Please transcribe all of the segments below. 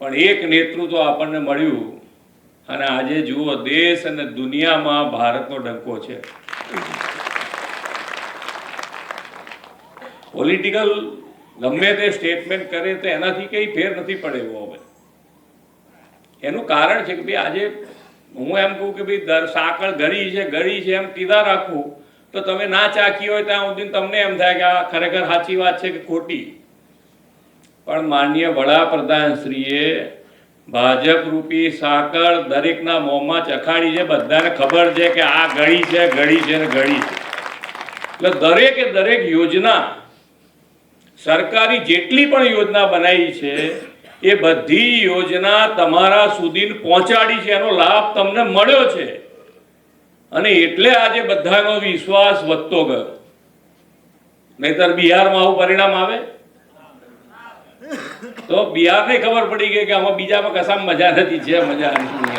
પણ એક નેતૃત્વ આપણને મળ્યું. અને આજે જુઓ, દેશ અને દુનિયામાં ભારતનો ડંકો છે. પોલિટિકલ ગમે તે સ્ટેટમેન્ટ કરે તો એનાથી કંઈ ફેર નથી પડે એવો હવે. એનું કારણ છે કે ભાઈ આજે હું એમ કહું કે ભાઈ દર સાંકળ ગળી છે ગળી છે એમ કીધા રાખું, તો તમે ના ચાખી હોય ત્યાં સુધી તમને એમ થાય કે આ ખરેખર સાચી વાત છે કે ખોટી? પણ માનનીય વડાપ્રધાનશ્રીએ ભાજપ રૂપી સાંકળ દરેકના મોંમાં ચખાડી છે. બધાને ખબર છે કે આ ઘડી છે ઘડી છે ને ઘડી છે. એટલે દરેકે દરેક યોજના સરકારી જેટલી પણ યોજના બનાવી છે, એ બધી યોજના તમારા સુધી પહોંચાડી છે. એનો લાભ તમને મળ્યો છે. અને એટલે આજે બધાનો વિશ્વાસ વધતો ગયો. નહીતર બિહારમાં આવું પરિણામ આવે? તો બિહારને ખબર પડી ગઈ કે આમાં બીજામાં કશામાં મજા નથી છે મજા નથી.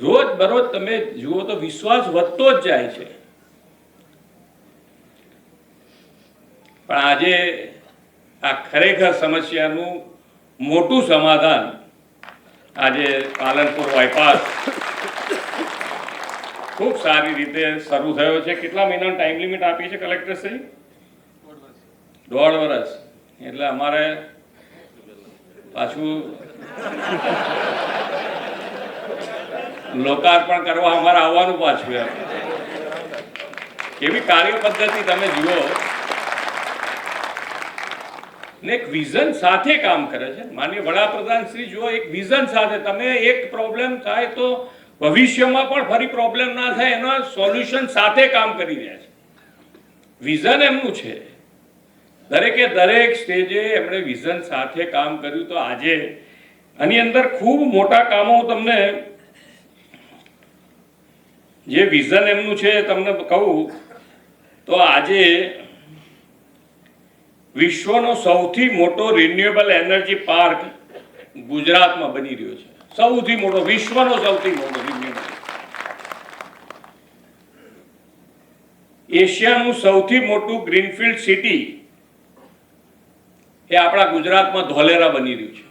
રોજ બરોજ તમે જુઓ તો વિશ્વાસ વધતો જ જાય છે. પણ આજે આ ખરેખર સમસ્યાનું મોટું સમાધાન આજે પાલનપુર બાયપાસ ખૂબ સારી રીતે શરૂ થયો છે. કેટલા મહિનાનો ટાઈમ લિમિટ આપી છે કલેક્ટર દોઢ વર્ષ. એટલે અમારે પાછું લોકાર્પણ કરવા અમારે આવવાનું પાછું એમ. એવી કાર્ય પદ્ધતિ તમે જુઓ. ને એક વિઝન સાથે કામ કરે છે. માનનીય વડાપ્રધાન શ્રી જુઓ, એક વિઝન સાથે. તમે એક પ્રોબ્લેમ થાય તો ભવિષ્યમાં પણ ફરી પ્રોબ્લેમ ના થાય, એના સોલ્યુશન સાથે કામ કરી રહ્યા છે. વિઝન એમનું છે. દરેકે દરેક સ્ટેજે એમણે વિઝન સાથે કામ કર્યું તો આજે આની અંદર ખૂબ મોટા કામો તમને જે વિઝન એમનું છે તમને કહું તો આજે વિશ્વનો સૌથી મોટો રિન્યુએબલ એનર્જી પાર્ક ગુજરાતમાં બની રહ્યો છે. સૌથી મોટો, વિશ્વનો સૌથી મોટો વિજ્ઞાન એશિયાનું સૌથી મોટું ગ્રીનફિલ્ડ સિટી એ આપણા ગુજરાતમાં ધોલેરા બની રહ્યું છે.